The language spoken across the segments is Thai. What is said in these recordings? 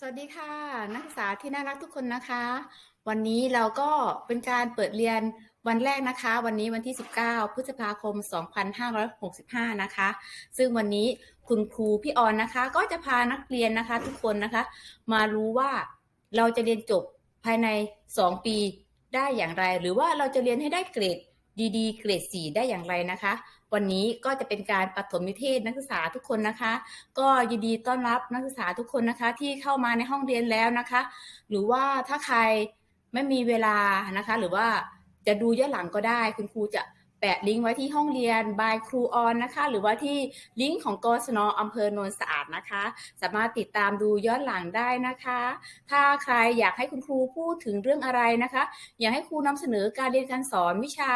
สวัสดีค่ะ นักศึกษาที่น่ารักทุกคนนะคะ วันนี้เราก็เป็นการเปิดเรียนวันแรกนะคะ วันนี้วันที่ 19 พฤษภาคม 2565 นะคะ ซึ่งวันนี้คุณครูพี่ออนนะคะ ก็จะพานักเรียนนะคะ ทุกคนนะคะ มารู้ว่าเราจะเรียนจบภายใน 2 ปีได้อย่างไร หรือว่าเราจะเรียนให้ได้เกรด ดีๆ เกรดสีได้อย่างไรนะคะ วันนี้ก็จะเป็นการปฐมนิเทศนักศึกษาทุกคนนะคะ ก็ยินดีต้อนรับนักศึกษาทุกคนนะคะที่เข้ามาในห้องเรียนแล้วนะคะ หรือว่าถ้าใครไม่มีเวลานะคะ หรือว่าจะดูย้อนหลังก็ได้ คุณครูจะะลิงก์ไว้ที่ห้องเรียน by ครูออนนะคะ หรือว่าที่ลิงก์ของกศนอำเภอโนนสะอาดนะคะ สามารถติดตามดูย้อนหลังได้นะคะ ถ้าใครอยากให้คุณครูพูดถึงเรื่องอะไรนะคะ อยากให้ครูนำเสนอการเรียนการสอนวิชา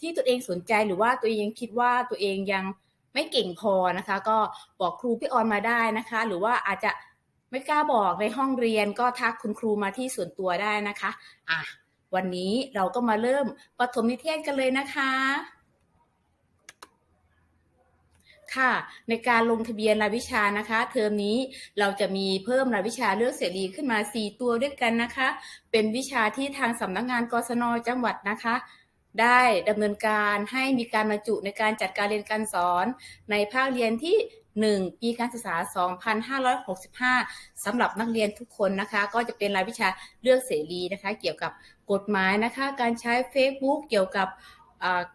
ที่ตัวเองสนใจหรือว่าตัวเองคิดว่าตัวเองยังไม่เก่งพอนะคะ ก็บอกครูพี่ออนมาได้นะคะ หรือว่าอาจจะไม่กล้าบอกในห้องเรียนก็ทักคุณครูมาที่ส่วนตัวได้นะคะ อะ วันนี้เราก็มาเริ่มปฐมนิเทศกันเลยนะคะ ค่ะ ในการลงทะเบียนรายวิชานะคะ เทอมนี้เราจะมีเพิ่มรายวิชาเลือกเสรีขึ้นมา 4 ตัวด้วยกันนะคะ เป็นวิชาที่ทางสำนักงงานกศนจังหวัดนะคะได้ดำเนินการให้มีการบรรจุในการจัดการเรียนการสอน ในภาคเรียนที่ 1 ปีการศึกษา 2565สำหรับนักเรียนทุกคนนะคะ ก็จะเป็นรายวิชาเลือกเสรีนะคะ เกี่ยวกับ กฎหมายนะคะ การใช้ Facebook เกี่ยวกับ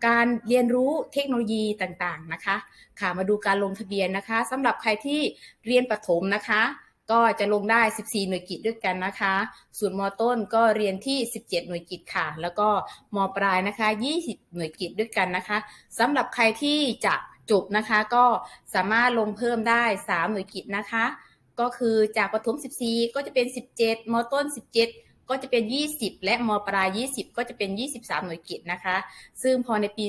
การเรียนรู้เทคโนโลยีต่างๆนะคะค่ะมาดูการลงทะเบียนนะคะสำหรับใครที่เรียนประถมนะคะ ก็จะลงได้ 14 หน่วยกิจด้วยกันนะคะ ส่วนมต้นก็เรียนที่ 17 หน่วยกิจค่ะ แล้วก็มปลายนะคะ 20 หน่วยกิจด้วยกันนะคะสำหรับใครที่จะจบนะคะก็สามารถลงเพิ่มได้ 3 หน่วยกิจนะคะ ก็คือจากประถม 14 ก็จะเป็น 17 มต้น 17 ก็จะเป็น 20 และมปลาย 20 ก็จะเป็น 23 หน่วยกิจนะคะ ซึ่งพอในปี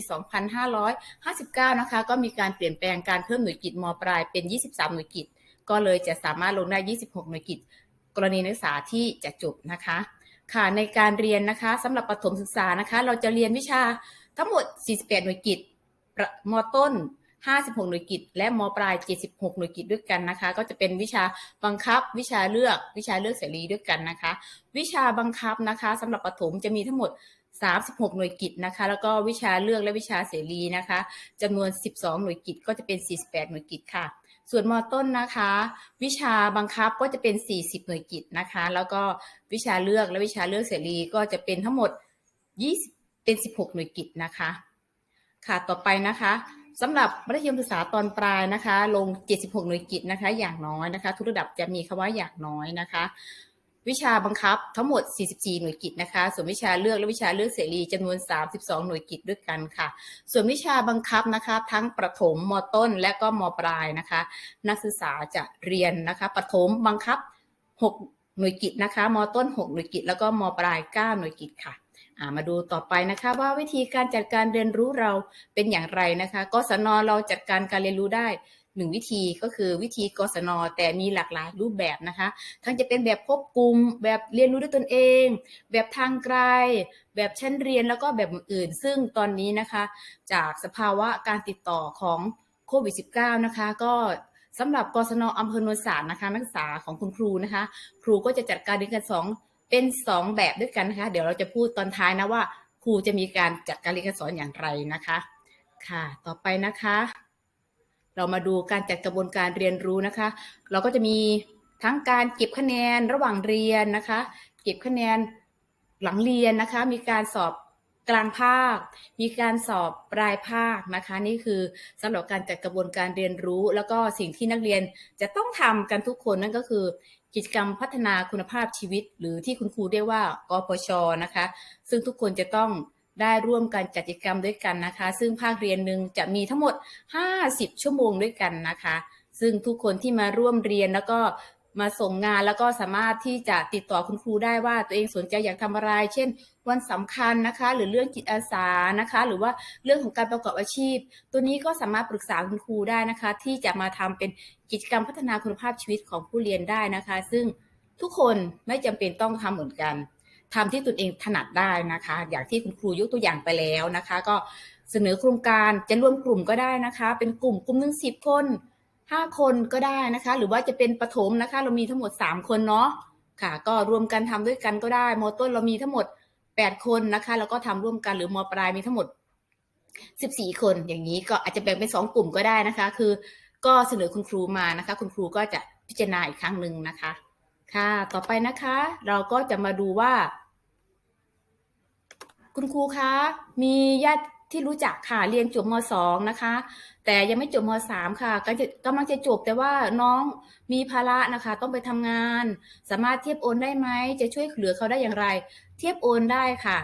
2559 นะคะ ก็มีการเปลี่ยนแปลงการเพิ่มหน่วยกิจมปลายเป็น 23 หน่วยกิจก็เลยจะสามารถลงได้ 26 หน่วยกิจกรณีนักศึกษาที่จะจบนะคะ ค่ะในการเรียนนะคะสำหรับประถมศึกษานะคะ เราจะเรียนวิชาทั้งหมด 48 หน่วยกิจมต้น 56 หน่วยกิจและมปลาย 76 หน่วยกิจด้วยกันนะคะ ก็จะเป็นวิชาบังคับ วิชาเลือก วิชาเลือกเสรีด้วยกันนะคะ วิชาบังคับนะคะสำหรับประถมจะมีทั้งหมด 36 หน่วยกิจนะคะ แล้วก็วิชาเลือกและวิชาเสรีนะคะจำนวน 12 หน่วยกิจก็จะเป็น 48 หน่วยกิจค่ะส่วนมต้นนะคะ วิชาบังคับก็จะเป็น 40 หน่วยกิจนะคะ แล้วก็วิชาเลือกและวิชาเลือกเสรีก็จะเป็นทั้งหมด 20 เป็น 16 หน่วยกิจนะคะ ค่ะต่อไปนะคะ สำหรับมัธยมศึกษาตอนปลายนะคะ ลง 76 หน่วยกิจนะคะ อย่างน้อยนะคะ ทุกระดับจะมีคำว่าอย่างน้อยนะคะ วิชาบังคับทั้งหมด 44 หน่วยกิจนะคะ ส่วนวิชาเลือกและวิชาเลือกเสรีจำนวน 32 หน่วยกิจด้วยกันค่ะ ส่วนวิชาบังคับนะคะ ทั้งประถมมต้น และก็มปลายนะคะ นักศึกษาจะเรียนนะคะประถมบังคับ 6 หน่วยกิจนะคะมต้น 6 หน่วยกิจแล้วก็มปลาย 9 หน่วยกิจค่ะ มาดูต่อไปนะคะว่าวิธีการจัดการเรียนรู้เราเป็นอย่างไรนะคะกศนเราจัดการการเรียนรู้ได้หนึ่งวิธีก็คือวิธีกศนแต่มีหลากหลายรูปแบบนะคะ ทั้งจะเป็นแบบควบคุมแบบเรียนรู้ด้วยตนเอง แบบทางไกล แบบชั้นเรียนแล้วก็แบบอื่น ซึ่งตอนนี้นะคะ จากสภาวะการติดต่อของโควิด -19 นะคะ ก็สำหรับกศนอำเภอโนนสารนะคะ นักศึกษาของคุณครูนะคะ ครูก็จะจัดการเรียนการสอน เป็นสองแบบด้วยกันนะคะ เดี๋ยวเราจะพูดตอนท้ายนะว่า ครูจะมีการจัดการเรียนการสอนอย่างไรนะคะ ค่ะ ต่อไปนะคะ เรามาดูการจัดกระบวนการเรียนรู้นะคะ เราก็จะมีทั้งการเก็บคะแนนระหว่างเรียนนะคะ เก็บคะแนนหลังเรียนนะคะ มีการสอบ กลางภาค มีการสอบปลายภาคนะคะ นี่คือสำหรับการจัดกระบวนการเรียนรู้ แล้วก็สิ่งที่นักเรียนจะต้องทำกันทุกคนนั่นก็คือ กิจกรรมพัฒนาคุณภาพชีวิต หรือที่คุณครูเรียกว่ากปชนะคะ ซึ่งทุกคนจะต้องได้ร่วมกันจัดกิจกรรมด้วยกันนะคะ ซึ่งภาคเรียนหนึ่งจะมีทั้งหมด 50 ชั่วโมงด้วยกันนะคะ ซึ่งทุกคนที่มาร่วมเรียนแล้วก็ มาส่งงานแล้วก็สามารถที่จะติดต่อคุณครูได้ว่าตัวเองสนใจอยากทำอะไร เช่น วันสำคัญนะคะ หรือเรื่องจิตอาสานะคะ หรือว่าเรื่องของการประกอบอาชีพ ตัวนี้ก็สามารถปรึกษาคุณครูได้นะคะ ที่จะมาทำเป็นกิจกรรมพัฒนาคุณภาพชีวิตของผู้เรียนได้นะคะ ซึ่งทุกคนไม่จำเป็นต้องทำเหมือนกันทำที่ตนเองถนัดได้นะคะ อย่างที่คุณครูยกตัวอย่างไปแล้วนะคะ ก็เสนอโครงการจะรวมกลุ่มก็ได้นะคะ เป็นกลุ่มกลุ่มหนึ่งสิบคน ห้าคนก็ได้นะคะ หรือว่าจะเป็นประถมนะคะ เรามีทั้งหมดสามคนเนาะค่ะ ก็รวมกันทำด้วยกันก็ได้มต้นเรามีทั้งหมดแปดคนนะคะ แล้วก็ทำร่วมกันหรือมปลายมีทั้งหมดสิบสี่คนอย่างนี้ก็อาจจะแบ่งเป็นสองกลุ่มก็ได้นะคะ คือก็เสนอคุณครูมานะคะ คุณครูก็จะพิจารณาอีกครั้งหนึ่งนะคะ ค่ะ ต่อไปนะคะ เราก็จะมาดูว่า คุณครูคะมีญาติ ที่รู้จักค่ะเรียนจบมสองนะคะ แต่ยังไม่จบมสามค่ะก็จะกำลังจะจบแต่ว่าน้องมีภาระนะคะ ต้องไปทำงาน สามารถเทียบโอนได้ไหมจะช่วยเหลือเขาได้อย่างไร เทียบโอนได้ค่ะ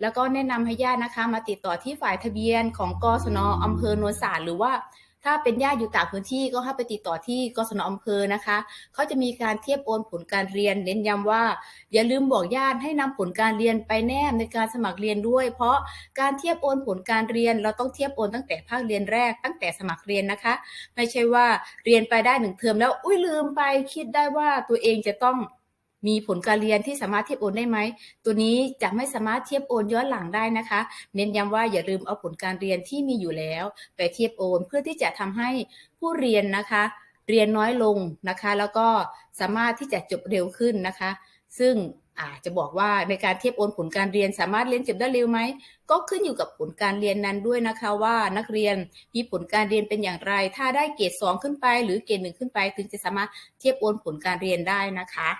แล้วก็แนะนำให้ญาตินะคะ มาติดต่อที่ฝ่ายทะเบียนของกศนอำเภอโนนสารหรือว่า ถ้าเป็นญาติอยู่ต่างพื้นที่ก็ให้ไปติดต่อที่กศนอำเภอนะคะเขาจะมีการเทียบโอนผลการเรียนเน้นย้ำว่า อย่าลืมบอกญาติให้นำผลการเรียนไปแนบในการสมัครเรียนด้วย เพราะการเทียบโอนผลการเรียน เราต้องเทียบโอนตั้งแต่ภาคเรียนแรก ตั้งแต่สมัครเรียนนะคะ ไม่ใช่ว่าเรียนไปได้หนึ่งเทอมแล้วอุ้ยลืมไปคิดได้ว่าตัวเองจะต้อง มีผลการเรียนที่สามารถเทียบโอนได้ไหม ตัวนี้จะไม่สามารถเทียบโอนย้อนหลังได้นะคะ เน้นย้ำว่าอย่าลืมเอาผลการเรียนที่มีอยู่แล้ว ไปเทียบโอนเพื่อที่จะทำให้ผู้เรียนนะคะ เรียนน้อยลงนะคะ แล้วก็สามารถที่จะจบเร็วขึ้นนะคะ ซึ่งอาจจะบอกว่าในการเทียบโอนผลการเรียนสามารถเรียนจบได้เร็วไหม ก็ขึ้นอยู่กับผลการเรียนนั้นด้วยนะคะว่านักเรียนมีผลการเรียนเป็นอย่างไร ถ้าได้เกรดสองขึ้นไป หรือเกรดหนึ่งขึ้นไป ถึงจะสามารถเทียบโอนผลการเรียนได้นะคะ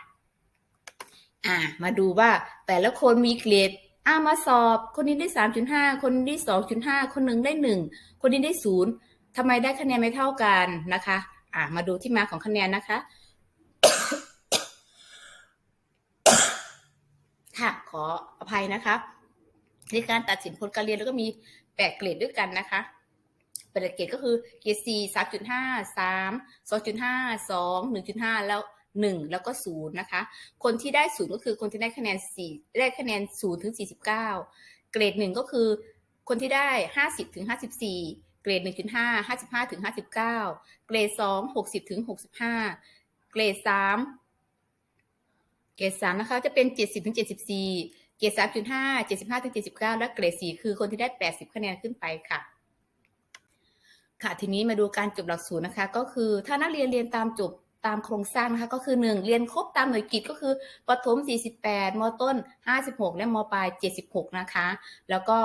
อ่า มาดูว่าแต่ละคนมีเกรดอ่ามาสอบ คนนี้ได้สามจุดห้าคนนี้ได้สองจุดห้าคนหนึ่งได้หนึ่งคนนี้ได้ศูนย์ทำไมได้คะแนนไม่เท่ากันนะคะ อ่ามาดูที่มาของคะแนนนะคะ ค่ะขออภัยนะคะในการตัดสินผลการเรียนแล้วก็มีแปดเกรดด้วยกันนะคะแปดเกรดก็คือเกรดสี่สามจุดห้าสามสองจุดห้าสองหนึ่งจุดห้าแล้ว หนึ่งแล้วก็ศูนย์นะคะ คนที่ได้ศูนย์ก็คือคนที่ได้คะแนนสี่ได้คะแนนศูนย์ถึงสี่สิบเก้าเกรดหนึ่งก็คือคนที่ได้ห้าสิบถึงห้าสิบสี่เกรดหนึ่งจุดห้าห้าสิบห้าถึงห้าสิบเก้าเกรดสองหกสิบถึงหกสิบห้าเกรดสามเกรดสามนะคะ จะเป็นเจ็ดสิบถึงเจ็ดสิบสี่เกรดสามจุดห้าเจ็ดสิบห้าถึงเจ็ดสิบเก้าและเกรดสี่คือคนที่ได้แปดสิบคะแนนขึ้นไปค่ะค่ะ ทีนี้มาดูการจบหลักสูตรนะคะ ก็คือถ้านักเรียนเรียนตามจบ ตามโครงสร้างนะคะก็คือหนึ่งเรียนครบตามหน่วยกิจก็คือประถม 48 มต้น 56 และมปลาย 76 นะคะ แล้วก็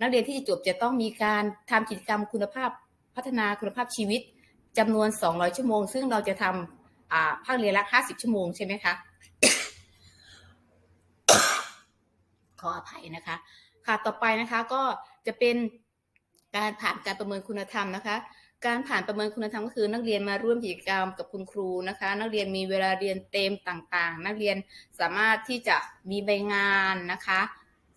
นักเรียนที่จะจบจะต้องมีการทำกิจกรรมคุณภาพพัฒนาคุณภาพชีวิตจำนวน 200 ชั่วโมง ซึ่งเราจะทำภาคเรียนละ 50 ชั่วโมงใช่ไหมคะขออภัยนะคะ ค่ะต่อไปนะคะก็จะเป็นการผ่านการประเมินคุณธรรมนะคะ การผ่านประเมินคุณธรรมก็คือนักเรียนมาร่วมกิจกรรมกับคุณครูนะคะ นักเรียนมีเวลาเรียนเต็มต่างๆ นักเรียนสามารถที่จะมีใบงานนะคะ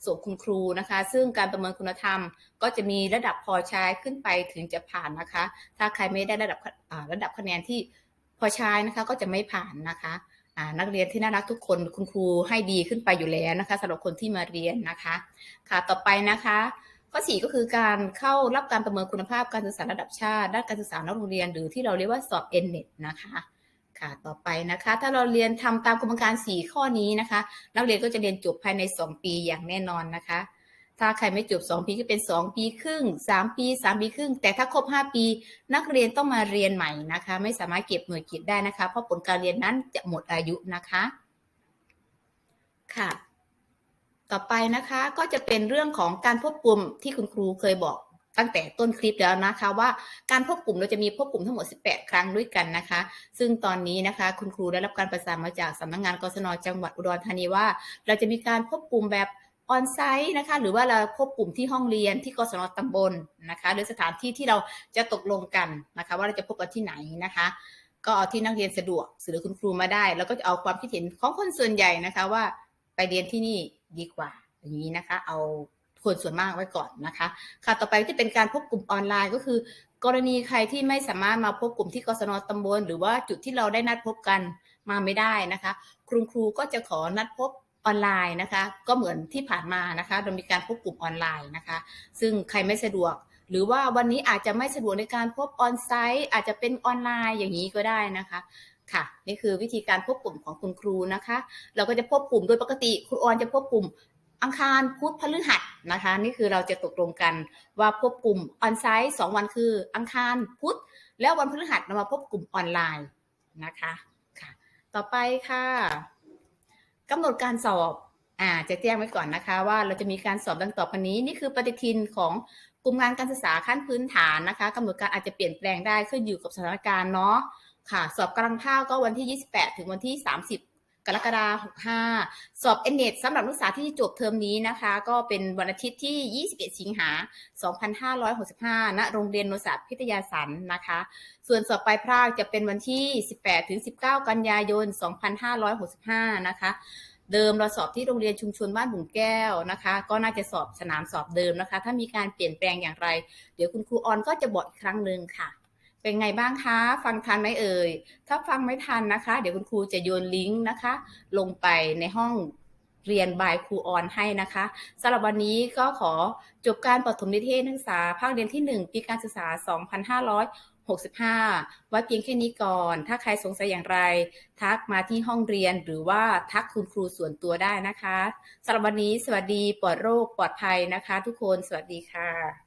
ส่งคุณครูนะคะ ซึ่งการประเมินคุณธรรม ก็จะมีระดับพอใช้ขึ้นไปถึงจะผ่านนะคะ ถ้าใครไม่ได้ระดับระดับคะแนนที่พอใช้นะคะก็จะไม่ผ่านนะคะนักเรียนที่น่ารักทุกคนคุณครูให้ดีขึ้นไปอยู่แล้วนะคะสำหรับคนที่มาเรียนนะคะ ค่ะต่อไปนะคะ ข้อ 4 ก็คือการเข้ารับการประเมินคุณภาพการศึกษาระดับชาติ ด้านการศึกษานอกโรงเรียน หรือที่เราเรียกว่าสอบ n n e t นะคะค่ะต่อไปนะคะ ถ้าเราเรียนทำตามกระบวนการ 4 ข้อนี้นะคะ นักเรียนก็จะเรียนจบภายใน 2 ปีอย่างแน่นอนนะคะ ถ้าใครไม่จบ 2 ปีก็เป็น 2 ปีครึ่ง 3 ปี 3 ปีครึ่ง แต่ถ้าครบ 5 ปี นักเรียนต้องมาเรียนใหม่นะคะ ไม่สามารถเก็บหน่วยกิตได้นะคะ เพราะผลการเรียนนั้นจะหมดอายุนะคะ ค่ะ ต่อไปนะคะก็จะเป็นเรื่องของการควบคุมที่คุณครูเคยบอกตั้งแต่ต้นคลิปแล้วนะคะว่าการควบคุมเราจะมีควบคุมทั้งหมด 18 ครั้งด้วยกันนะคะ ซึ่งตอนนี้นะคะ คุณครูได้รับการประสานมาจากสำนักงานกศนจังหวัดอุดรธานีว่า เราจะมีการควบคุมแบบออนไซต์นะคะหรือว่าเราควบคุมที่ห้องเรียนที่กศนตำบลนะคะหรือสถานที่ที่เราจะตกลงกันนะคะ ว่าเราจะพบกันที่ไหนนะคะก็เอาที่นักเรียนสะดวกหรือคุณครูมาได้ แล้วก็จะเอาความคิดเห็นของคนส่วนใหญ่นะคะว่าไปเรียนที่นี่ ดีกว่า อย่างนี้นะคะ เอาคนส่วนมากไว้ก่อนนะคะ ค่ะต่อไปก็จะเป็นการพบกลุ่มออนไลน์ก็คือ กรณีใครที่ไม่สามารถมาพบกลุ่มที่กศนตำบล หรือว่าจุดที่เราได้นัดพบกันมาไม่ได้นะคะ คุณครูก็จะขอนัดพบออนไลน์นะคะ ก็เหมือนที่ผ่านมานะคะเรามีการพบกลุ่มออนไลน์นะคะ ซึ่งใครไม่สะดวก หรือว่าวันนี้อาจจะไม่สะดวกในการพบออนไซต์อาจจะเป็นออนไลน์อย่างนี้ก็ได้นะคะ ค่ะ นี่คือวิธีการพบกลุ่มของคุณครูนะคะ เราก็จะพบกลุ่มโดยปกติครูออนจะพบกลุ่มอังคารพุธพฤหัสนะคะ นี่คือเราจะตกลงกันว่าพบกลุ่มออนไซต์สองวันคือ อังคารพุธแล้ววันพฤหัสเรามาพบกลุ่มออนไลน์นะคะค่ะ ต่อไปค่ะกำหนดการสอบอ่าจะแจ้งไว้ก่อนนะคะ ว่าเราจะมีการสอบดังต่อไปนี้ นี่คือปฏิทินของกลุ่มงานการศึกษาขั้นพื้นฐานนะคะกำหนดการอาจจะเปลี่ยนแปลงได้ขึ้นอยู่กับสถานการณ์เนาะ ค่ะ สอบกลางภาคก็วันที่ 28 ถึงวันที่ 30 กรกฎาคม65 สอบเอเน็ตสำหรับนักศึกษาที่จบเทอมนี้นะคะ ก็เป็นวันอาทิตย์ที่ 21 สิงหา 2565 ณ โรงเรียนโนศาสตร์พิทยาสันนะคะ ส่วนสอบปลายภาคจะเป็นวันที่ 18 ถึง 19 กันยายน 2565 นะคะเดิมเราสอบที่โรงเรียนชุมชนบ้านบุงแก้วนะคะ ก็น่าจะสอบสนามสอบเดิมนะคะ ถ้ามีการเปลี่ยนแปลงอย่างไร เดี๋ยวคุณครูออนก็จะบอกอีกครั้งหนึ่งค่ะ เป็นไงบ้างคะ ฟังทันไหมเอ่ย ถ้าฟังไม่ทันนะคะ เดี๋ยวคุณครูจะโยนลิงก์นะคะ ลงไปในห้องเรียนบายครูออนให้นะคะสำหรับวันนี้ก็ขอจบการปฐมนิเทศนักศึกษาภาคเรียนที่ 1 ปีการศึกษา 2565 ไว้เพียงแค่นี้ก่อน ถ้าใครสงสัยอย่างไร ทักมาที่ห้องเรียนหรือว่าทักคุณครูส่วนตัวได้นะคะสำหรับวันนี้สวัสดีปลอดโรคปลอดภัยนะคะ ทุกคนสวัสดีค่ะ